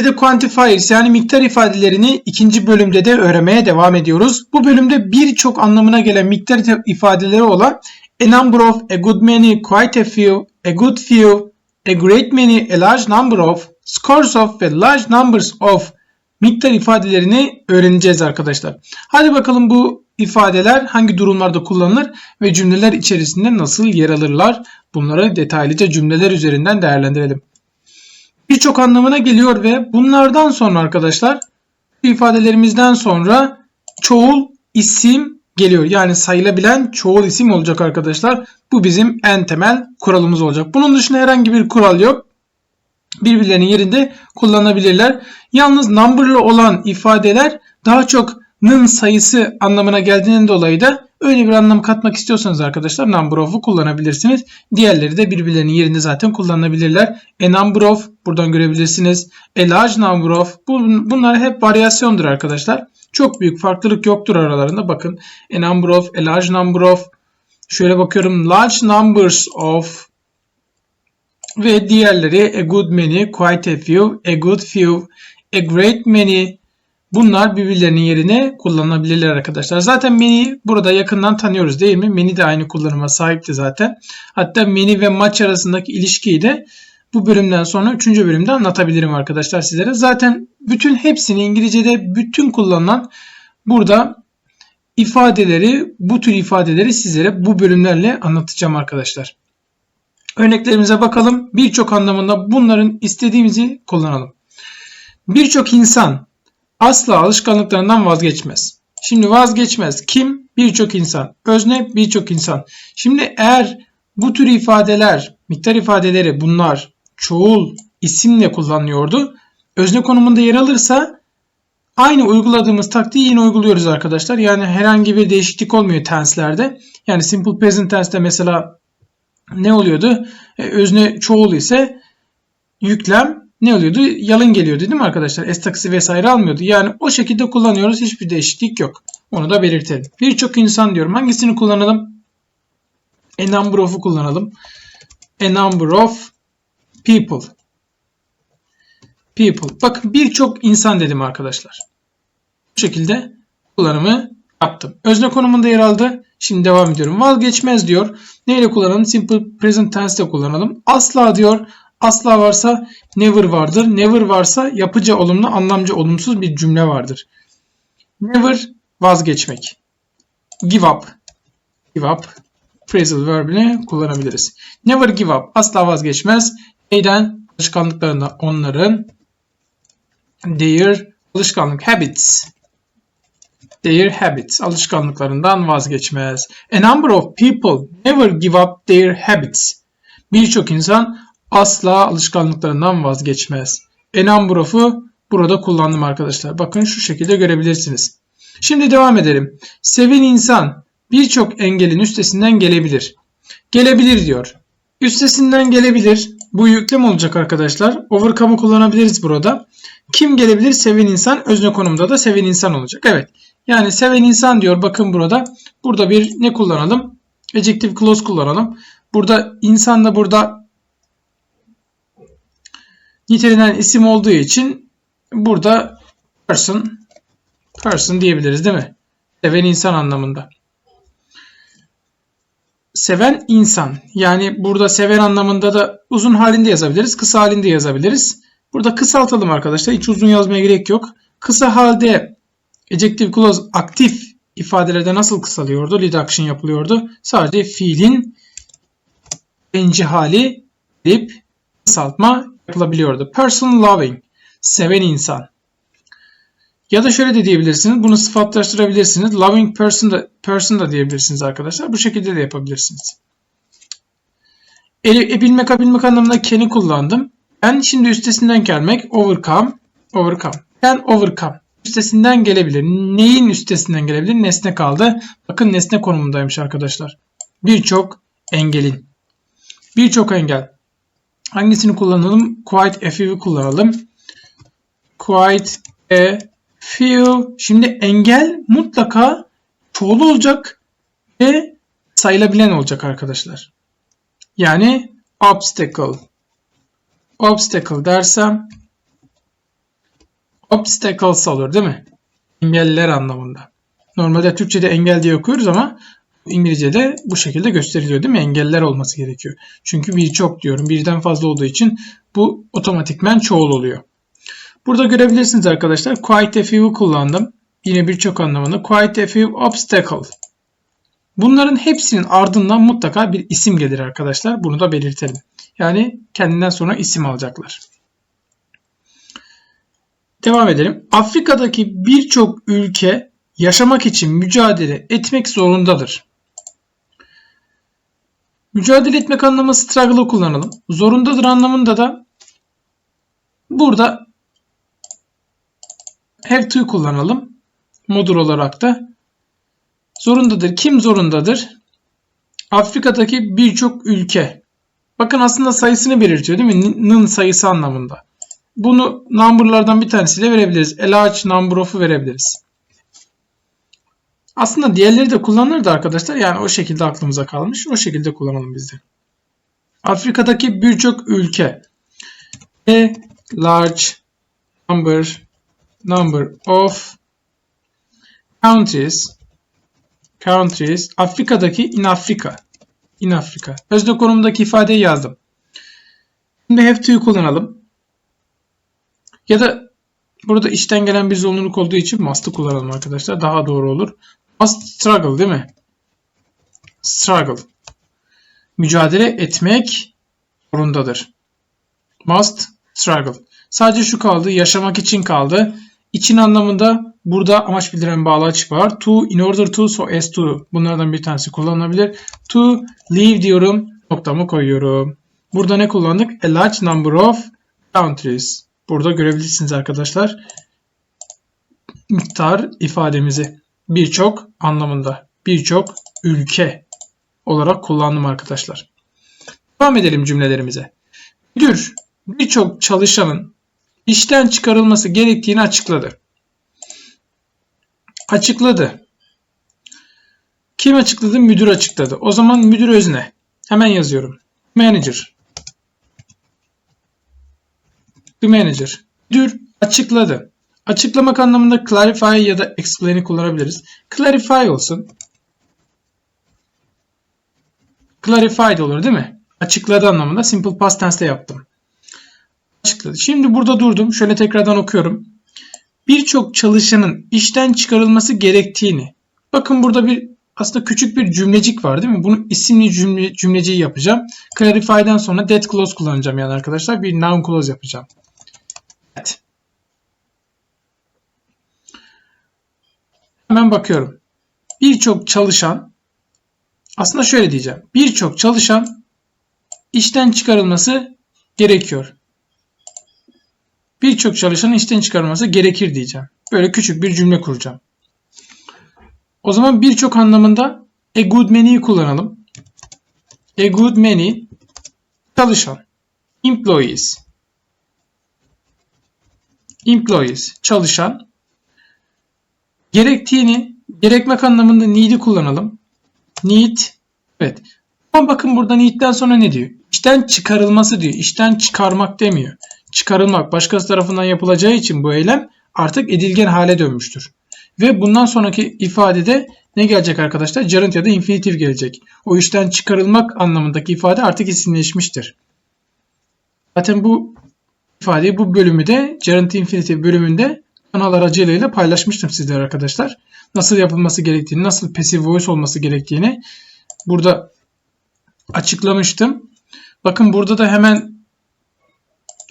İngilizce'de quantifiers yani miktar ifadelerini ikinci bölümde de öğrenmeye devam ediyoruz. Bu bölümde birçok anlamına gelen miktar ifadeleri olan a number of, a good many, quite a few, a good few, a great many, a large number of, scores of ve large numbers of miktar ifadelerini öğreneceğiz arkadaşlar. Hadi bakalım bu ifadeler hangi durumlarda kullanılır ve cümleler içerisinde nasıl yer alırlar? Bunları detaylıca cümleler üzerinden değerlendirelim birçok anlamına geliyor ve bunlardan sonra arkadaşlar ifadelerimizden sonra çoğul isim geliyor. Yani sayılabilen çoğul isim olacak arkadaşlar. Bu bizim en temel kuralımız olacak. Bunun dışında herhangi bir kural yok. Birbirlerinin yerinde kullanabilirler. Yalnız number'lı olan ifadeler daha çok nın sayısı anlamına geldiğinden dolayı da öyle bir anlam katmak istiyorsanız arkadaşlar number of'u kullanabilirsiniz. Diğerleri de birbirlerinin yerinde zaten kullanılabilirler. A number of buradan görebilirsiniz. A large number of bunlar hep varyasyondur arkadaşlar. Çok büyük farklılık yoktur aralarında. Bakın a number of, a large number of. Şöyle bakıyorum large numbers of ve diğerleri a good many, quite a few, a good few, a great many, Bunlar birbirlerinin yerine kullanılabilirler arkadaşlar. Zaten Meni burada yakından tanıyoruz değil mi? Meni de aynı kullanıma sahipti zaten. Hatta Meni ve maç arasındaki ilişkiyi de bu bölümden sonra 3. bölümde anlatabilirim arkadaşlar sizlere. Zaten bütün hepsini İngilizce'de bütün kullanılan burada ifadeleri, bu tür ifadeleri sizlere bu bölümlerle anlatacağım arkadaşlar. Örneklerimize bakalım. Birçok anlamında bunların istediğimizi kullanalım. Birçok insan asla alışkanlıklarından vazgeçmez. Şimdi vazgeçmez. Kim? Birçok insan. Özne birçok insan. Şimdi eğer bu tür ifadeler, miktar ifadeleri bunlar çoğul isimle kullanılıyordu. Özne konumunda yer alırsa aynı uyguladığımız taktiği yine uyguluyoruz arkadaşlar. Yani herhangi bir değişiklik olmuyor tenslerde. Yani simple present tense'de mesela ne oluyordu? E, özne çoğul ise yüklem ne oluyordu? Yalın geliyordu değil mi arkadaşlar? S takısı vesaire almıyordu. Yani o şekilde kullanıyoruz. Hiçbir değişiklik yok. Onu da belirtelim. Birçok insan diyorum. Hangisini kullanalım? A number of'u kullanalım. A number of people. People. Bakın birçok insan dedim arkadaşlar. Bu şekilde kullanımı yaptım. Özne konumunda yer aldı. Şimdi devam ediyorum. Vazgeçmez diyor. Neyle kullanalım? Simple present tense de kullanalım. Asla diyor. Asla varsa never vardır. Never varsa yapıcı olumlu, anlamcı olumsuz bir cümle vardır. Never vazgeçmek. Give up. Give up. Phrasal verb'ini kullanabiliriz. Never give up. Asla vazgeçmez. Neyden? Alışkanlıklarında onların their alışkanlık habits their habits alışkanlıklarından vazgeçmez. A number of people never give up their habits. Birçok insan asla alışkanlıklarından vazgeçmez. A number of'u burada kullandım arkadaşlar. Bakın şu şekilde görebilirsiniz. Şimdi devam edelim. Seven insan birçok engelin üstesinden gelebilir. Gelebilir diyor. Üstesinden gelebilir. Bu yüklem olacak arkadaşlar. Overcome'u kullanabiliriz burada. Kim gelebilir? Seven insan. Özne konumda da seven insan olacak. Evet. Yani seven insan diyor. Bakın burada. Burada bir ne kullanalım? Adjective clause kullanalım. Burada insan da burada nitelenen isim olduğu için burada person person diyebiliriz değil mi? Seven insan anlamında. Seven insan. Yani burada seven anlamında da uzun halinde yazabiliriz. Kısa halinde yazabiliriz. Burada kısaltalım arkadaşlar. Hiç uzun yazmaya gerek yok. Kısa halde adjective clause aktif ifadelerde nasıl kısalıyordu? Lead action yapılıyordu. Sadece fiilin birinci hali dip kısaltma yapılabiliyordu. Person loving, seven insan. Ya da şöyle de diyebilirsiniz. Bunu sıfatlaştırabilirsiniz. Loving person da, person da diyebilirsiniz arkadaşlar. Bu şekilde de yapabilirsiniz. E, e, bilmek, bilmek anlamında can'i kullandım. Ben şimdi üstesinden gelmek overcome, overcome. Can overcome. Üstesinden gelebilir. Neyin üstesinden gelebilir? Nesne kaldı. Bakın nesne konumundaymış arkadaşlar. Birçok engelin. Birçok engel. Hangisini kullanalım? Quite a few kullanalım. Quite a few. Şimdi engel mutlaka çoğulu olacak ve sayılabilen olacak arkadaşlar. Yani obstacle. Obstacle dersem obstacles olur değil mi? Engeller anlamında. Normalde Türkçe'de engel diye okuyoruz ama İngilizce'de bu şekilde gösteriliyor değil mi? Engeller olması gerekiyor. Çünkü birçok diyorum. Birden fazla olduğu için bu otomatikmen çoğul oluyor. Burada görebilirsiniz arkadaşlar. Quite a few kullandım. Yine birçok anlamında. Quite a few obstacle. Bunların hepsinin ardından mutlaka bir isim gelir arkadaşlar. Bunu da belirtelim. Yani kendinden sonra isim alacaklar. Devam edelim. Afrika'daki birçok ülke yaşamak için mücadele etmek zorundadır. Mücadele etmek anlamı struggle'ı kullanalım. Zorundadır anlamında da burada have to kullanalım. Modul olarak da zorundadır. Kim zorundadır? Afrika'daki birçok ülke. Bakın aslında sayısını belirtiyor değil mi? N'ın sayısı anlamında. Bunu number'lardan bir tanesiyle verebiliriz. A large number of'u verebiliriz. Aslında diğerleri de kullanılırdı arkadaşlar. Yani o şekilde aklımıza kalmış. O şekilde kullanalım biz de. Afrika'daki birçok ülke. A large number number of countries countries Afrika'daki in Afrika in Afrika. Özne konumdaki ifadeyi yazdım. Şimdi have to'yu kullanalım. Ya da burada işten gelen bir zorunluluk olduğu için must'ı kullanalım arkadaşlar. Daha doğru olur. Must struggle değil mi? Struggle. Mücadele etmek zorundadır. Must struggle. Sadece şu kaldı. Yaşamak için kaldı. İçin anlamında burada amaç bildiren bağlaç var. To, in order to, so as to. Bunlardan bir tanesi kullanılabilir. To live diyorum. Noktamı koyuyorum. Burada ne kullandık? A large number of countries. Burada görebilirsiniz arkadaşlar. Miktar ifademizi birçok anlamında birçok ülke olarak kullandım arkadaşlar. Devam edelim cümlelerimize. Müdür birçok çalışanın işten çıkarılması gerektiğini açıkladı. Açıkladı. Kim açıkladı? Müdür açıkladı. O zaman müdür özne. Hemen yazıyorum. Manager. The manager. Müdür açıkladı. Açıklamak anlamında clarify ya da explain'i kullanabiliriz. Clarify olsun. Clarified olur değil mi? Açıkladı anlamında simple past tense'te yaptım. Açıkladı. Şimdi burada durdum. Şöyle tekrardan okuyorum. Birçok çalışanın işten çıkarılması gerektiğini. Bakın burada bir aslında küçük bir cümlecik var değil mi? Bunu isimli cümle, cümleciyi yapacağım. Clarify'den sonra that clause kullanacağım yani arkadaşlar. Bir noun clause yapacağım. Evet. Hemen bakıyorum. Birçok çalışan aslında şöyle diyeceğim. Birçok çalışan işten çıkarılması gerekiyor. Birçok çalışanın işten çıkarılması gerekir diyeceğim. Böyle küçük bir cümle kuracağım. O zaman birçok anlamında a good many'yi kullanalım. A good many çalışan. Employees. Employees çalışan Gerektiğini gerekmek anlamında need'i kullanalım. Need. Evet. Ama bakın burada need'den sonra ne diyor? İşten çıkarılması diyor. İşten çıkarmak demiyor. Çıkarılmak başkası tarafından yapılacağı için bu eylem artık edilgen hale dönmüştür. Ve bundan sonraki ifadede ne gelecek arkadaşlar? Gerund ya da infinitif gelecek. O işten çıkarılmak anlamındaki ifade artık isimleşmiştir. Zaten bu ifadeyi bu bölümü de gerund infinitif bölümünde kanal aracılığıyla paylaşmıştım sizlere arkadaşlar. Nasıl yapılması gerektiğini, nasıl passive voice olması gerektiğini burada açıklamıştım. Bakın burada da hemen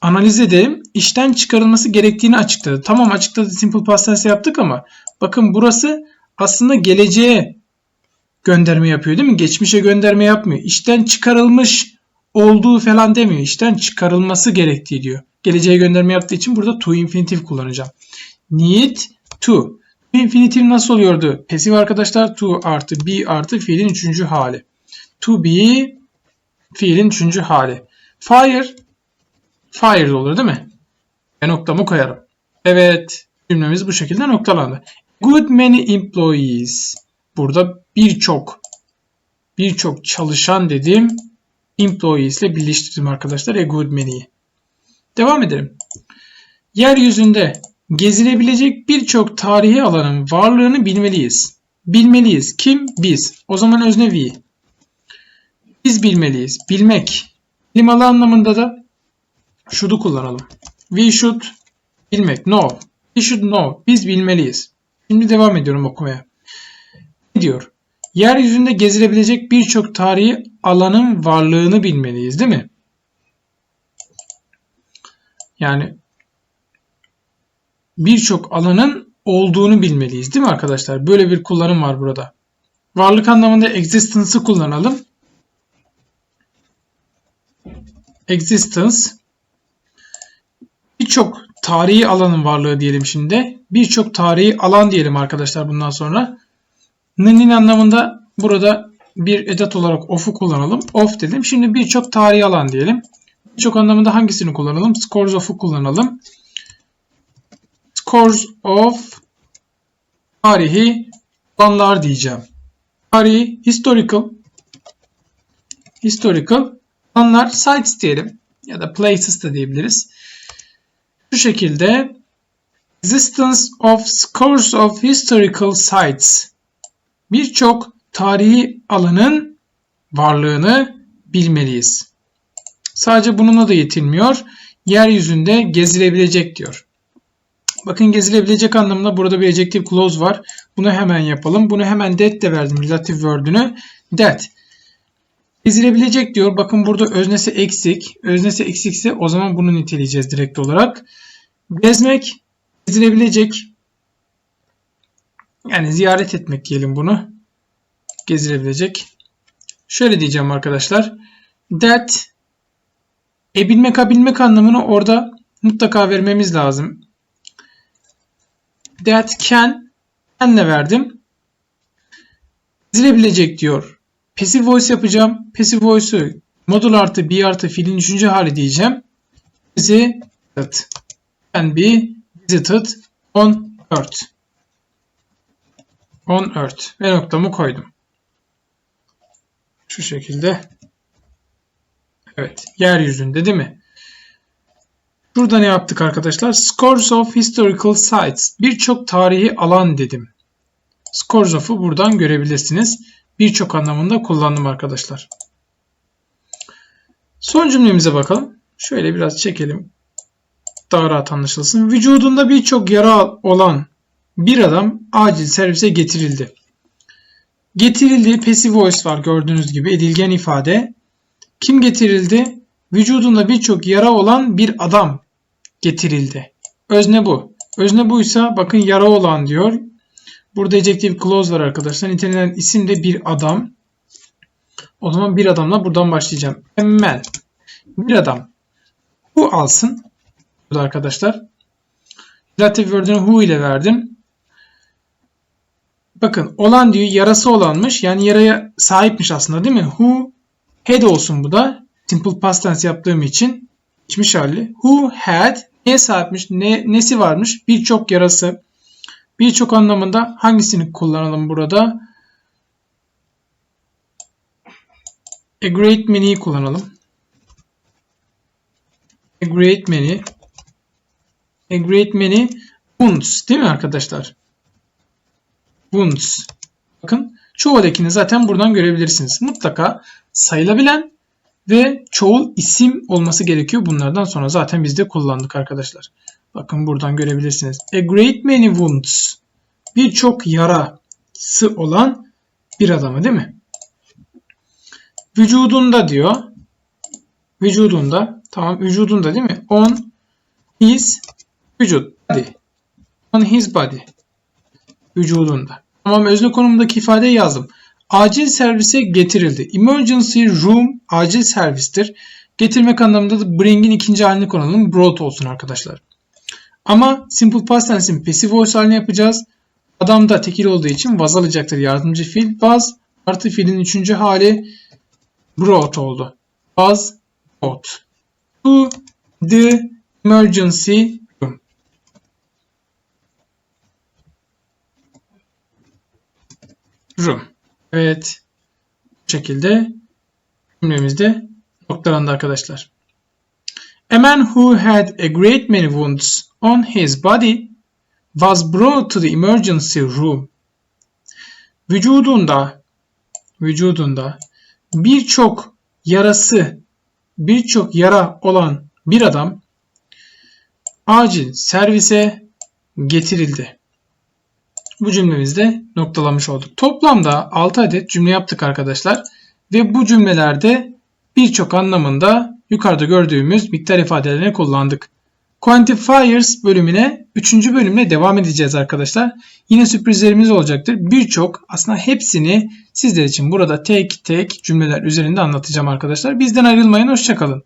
analiz edelim. İşten çıkarılması gerektiğini açıkladı. Tamam açıkladı simple past tense yaptık ama bakın burası aslında geleceğe gönderme yapıyor değil mi? Geçmişe gönderme yapmıyor. İşten çıkarılmış olduğu falan demiyor. İşten çıkarılması gerektiği diyor. Geleceğe gönderme yaptığı için burada to infinitif kullanacağım. Need to. Infinitif nasıl oluyordu? Pasif arkadaşlar to artı be artı fiilin üçüncü hali. To be fiilin üçüncü hali. Fire fire olur değil mi? Ve noktamı koyarım. Evet cümlemiz bu şekilde noktalandı. Good many employees. Burada birçok birçok çalışan dediğim employees ile birleştirdim arkadaşlar. A good many'yi. Devam edelim. Yeryüzünde gezilebilecek birçok tarihi alanın varlığını bilmeliyiz. Bilmeliyiz. Kim? Biz. O zaman özne we. Biz bilmeliyiz. Bilmek. Limalı anlamında da should'u kullanalım. We should bilmek. Know. We should know. Biz bilmeliyiz. Şimdi devam ediyorum okumaya. Ne diyor? Yeryüzünde gezilebilecek birçok tarihi alanın varlığını bilmeliyiz değil mi? Yani birçok alanın olduğunu bilmeliyiz değil mi arkadaşlar? Böyle bir kullanım var burada. Varlık anlamında existence'ı kullanalım. Existence birçok tarihi alanın varlığı diyelim şimdi. Birçok tarihi alan diyelim arkadaşlar bundan sonra. N'nin anlamında burada bir edat olarak of'u kullanalım. Of dedim. Şimdi birçok tarihi alan diyelim. Birçok anlamında hangisini kullanalım? Scores of'u kullanalım. Scores of tarihi alanlar diyeceğim. Tarihi historical historical alanlar sites diyelim ya da places da diyebiliriz. Şu şekilde existence of scores of historical sites birçok tarihi alanın varlığını bilmeliyiz. Sadece bununla da yetinmiyor. Yeryüzünde gezilebilecek diyor. Bakın gezilebilecek anlamında burada bir adjective clause var. Bunu hemen yapalım. Bunu hemen that de verdim relative word'ünü. That. Gezilebilecek diyor. Bakın burada öznesi eksik. Öznesi eksikse o zaman bunu niteleyeceğiz direkt olarak. Gezmek, gezilebilecek. Yani ziyaret etmek diyelim bunu. Gezilebilecek. Şöyle diyeceğim arkadaşlar. That e bilmek ha bilmek anlamını orada mutlaka vermemiz lazım. That can can'le verdim. Gezilebilecek diyor. Passive voice yapacağım. Passive voice'u modul artı be artı fiilin üçüncü hali diyeceğim. Visited can be visited on earth. On earth. Ve noktamı koydum. Şu şekilde. Evet. Yeryüzünde değil mi? Burada ne yaptık arkadaşlar? Scores of historical sites. Birçok tarihi alan dedim. Scores of'u buradan görebilirsiniz. Birçok anlamında kullandım arkadaşlar. Son cümlemize bakalım. Şöyle biraz çekelim. Daha rahat anlaşılsın. Vücudunda birçok yara olan bir adam acil servise getirildi. Getirildiği passive voice var gördüğünüz gibi edilgen ifade. Kim getirildi? Vücudunda birçok yara olan bir adam getirildi. Özne bu. Özne buysa bakın yara olan diyor. Burada adjective clause var arkadaşlar. Nitelenen isim de bir adam. O zaman bir adamla buradan başlayacağım. Emmel. Bir adam. Bu alsın. Burada arkadaşlar. Relative word'ünü who ile verdim. Bakın olan diyor yarası olanmış. Yani yaraya sahipmiş aslında değil mi? Who had olsun bu da. Simple past tense yaptığım için. Geçmiş hali. Who had neye sahipmiş? Ne, nesi varmış? Birçok yarası. Birçok anlamında hangisini kullanalım burada? A great many'yi kullanalım. A great many. A great many wounds değil mi arkadaşlar? Wounds. Bakın çoğul ekini zaten buradan görebilirsiniz. Mutlaka sayılabilen ve çoğul isim olması gerekiyor. Bunlardan sonra zaten biz de kullandık arkadaşlar. Bakın buradan görebilirsiniz. A great many wounds. Birçok yarası olan bir adamı değil mi? Vücudunda diyor. Vücudunda. Tamam vücudunda değil mi? On his vücut. Body. On his body. Vücudunda. Tamam özne konumundaki ifadeyi yazdım. Acil servise getirildi. Emergency room acil servistir. Getirmek anlamında da bring'in ikinci halini konalım. Brought olsun arkadaşlar. Ama simple past tense'in passive voice halini yapacağız. Adam da tekil olduğu için was alacaktır yardımcı fiil. Was artı fiilin üçüncü hali brought oldu. Was brought. To the emergency Room. Evet. Bu şekilde cümlemizde noktalandı arkadaşlar. A man who had a great many wounds on his body was brought to the emergency room. Vücudunda vücudunda birçok yarası, birçok yara olan bir adam acil servise getirildi. Bu cümlemizde noktalamış olduk. Toplamda 6 adet cümle yaptık arkadaşlar. Ve bu cümlelerde birçok anlamında yukarıda gördüğümüz miktar ifadelerini kullandık. Quantifiers bölümüne 3. bölümle devam edeceğiz arkadaşlar. Yine sürprizlerimiz olacaktır. Birçok aslında hepsini sizler için burada tek tek cümleler üzerinde anlatacağım arkadaşlar. Bizden ayrılmayın. Hoşçakalın.